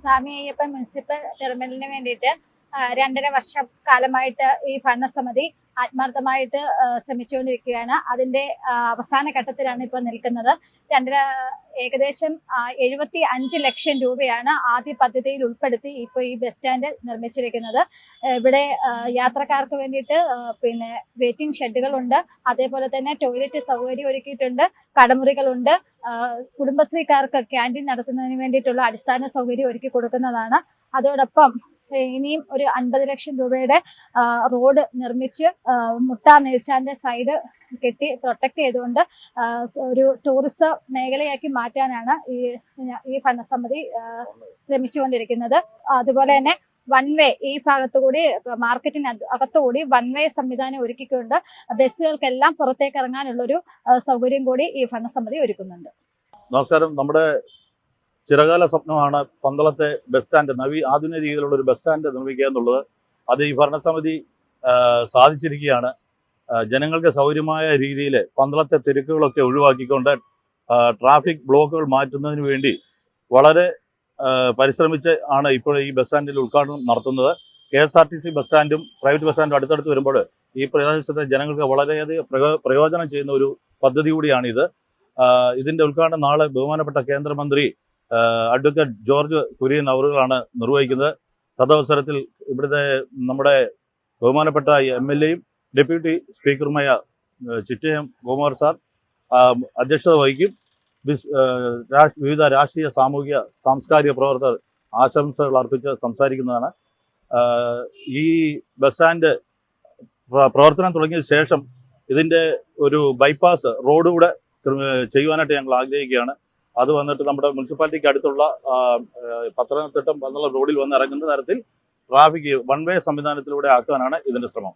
സ്വാമി Ayyappan municipal ടെർമിനലിന് വേണ്ടിയിട്ട് രണ്ടര വർഷം കാലമായിട്ട് ഈ ഭരണസമിതി ആത്മാർത്ഥമായിട്ട് ശ്രമിച്ചുകൊണ്ടിരിക്കുകയാണ്. അതിന്റെ അവസാന ഘട്ടത്തിലാണ് ഇപ്പോൾ നിൽക്കുന്നത്. രണ്ടര ഏകദേശം എഴുപത്തി അഞ്ച് ലക്ഷം രൂപയാണ് ആദ്യ പദ്ധതിയിൽ ഉൾപ്പെടുത്തി ഇപ്പോൾ ഈ ബസ് സ്റ്റാൻഡ് നിർമ്മിച്ചിരിക്കുന്നത്. ഇവിടെ യാത്രക്കാർക്ക് വേണ്ടിയിട്ട് പിന്നെ വെയിറ്റിംഗ് ഷെഡുകളുണ്ട്. അതേപോലെ തന്നെ ടോയ്ലറ്റ് സൗകര്യം ഒരുക്കിയിട്ടുണ്ട്. കടമുറികളുണ്ട്. കുടുംബശ്രീക്കാർക്ക് ക്യാന്റീൻ നടത്തുന്നതിന് വേണ്ടിയിട്ടുള്ള അടിസ്ഥാന സൗകര്യം ഒരുക്കി കൊടുക്കുന്നതാണ്. അതോടൊപ്പം ഇനിയും ഒരു അൻപത് ലക്ഷം രൂപയുടെ റോഡ് നിർമ്മിച്ച് ആ, മുട്ട നെൽച്ചാന്റെ സൈഡ് കെട്ടി പ്രൊട്ടക്ട് ചെയ്തുകൊണ്ട് ഒരു ടൂറിസം മേഖലയാക്കി മാറ്റാനാണ് ഈ ഈ ഭരണസമിതി ശ്രമിച്ചുകൊണ്ടിരിക്കുന്നത്. അതുപോലെ തന്നെ വൺ വേ ഈ ഭാഗത്തുകൂടി മാർക്കറ്റിന് അകത്തുകൂടി വൺ വേ സംവിധാനം ഒരുക്കിക്കൊണ്ട് ബസ്സുകൾക്കെല്ലാം പുറത്തേക്ക് ഇറങ്ങാനുള്ളൊരു സൗകര്യം കൂടി ഈ ഭരണസമിതി ഒരുക്കുന്നുണ്ട്. നമസ്കാരം. നമ്മുടെ ചിരകാല സ്വപ്നമാണ് പന്തളത്തെ ബസ് സ്റ്റാൻഡ് നവി ആധുനിക രീതിയിലുള്ള ഒരു ബസ് സ്റ്റാൻഡ് നിർമ്മിക്കുക എന്നുള്ളത്. അത് ഈ ഭരണസമിതി സാധിച്ചിരിക്കുകയാണ്. ജനങ്ങൾക്ക് സൗകര്യമായ രീതിയിൽ പന്തളത്തെ തിരക്കുകളൊക്കെ ഒഴിവാക്കിക്കൊണ്ട് ട്രാഫിക് ബ്ലോക്കുകൾ മാറ്റുന്നതിന് വേണ്ടി വളരെ പരിശ്രമിച്ച് ആണ് ഇപ്പോൾ ഈ ബസ് സ്റ്റാൻഡിൽ ഉദ്ഘാടനം നടത്തുന്നത്. K S R T C bus സ്റ്റാൻഡും private bus സ്റ്റാൻഡും അടുത്തടുത്ത് വരുമ്പോൾ ഈ പ്രദേശത്തെ ജനങ്ങൾക്ക് വളരെയധികം പ്രയോ- പ്രയോജനം ചെയ്യുന്ന ഒരു പദ്ധതി കൂടിയാണിത്. ഇതിന്റെ ഉദ്ഘാടനം നാളെ ബഹുമാനപ്പെട്ട കേന്ദ്രമന്ത്രി അഡ്വക്കേറ്റ് ജോർജ് കുര്യൻ അവറുകളാണ് നിർവഹിക്കുന്നത്. തദവസരത്തിൽ ഇവിടുത്തെ നമ്മുടെ ബഹുമാനപ്പെട്ട എം എൽ എയും ഡെപ്യൂട്ടി സ്പീക്കറുമായ ചിറ്റയം ഗോകുമാർ സാർ അധ്യക്ഷത വഹിക്കും. വിവിധ രാഷ്ട്രീയ സാമൂഹിക സാംസ്കാരിക പ്രവർത്തകർ ആശംസകൾ അർപ്പിച്ച് സംസാരിക്കുന്നതാണ്. ഈ ബസ് സ്റ്റാൻഡ് പ്രവർത്തനം തുടങ്ങിയ ശേഷം ഇതിന്റെ ഒരു ബൈപ്പാസ് റോഡ് കൂടെ ചെയ്യുവാനായിട്ട് ഞങ്ങൾ ആഗ്രഹിക്കുകയാണ്. അത് വന്നിട്ട് നമ്മുടെ മുനിസിപ്പാലിറ്റിക്ക് അടുത്തുള്ള പത്തനംതിട്ടം എന്നുള്ള റോഡിൽ വന്ന് ഇറങ്ങുന്ന തരത്തിൽ ട്രാഫിക് വൺ വേ സംവിധാനത്തിലൂടെ ആക്കാനാണ് ഇതിന്റെ ശ്രമം.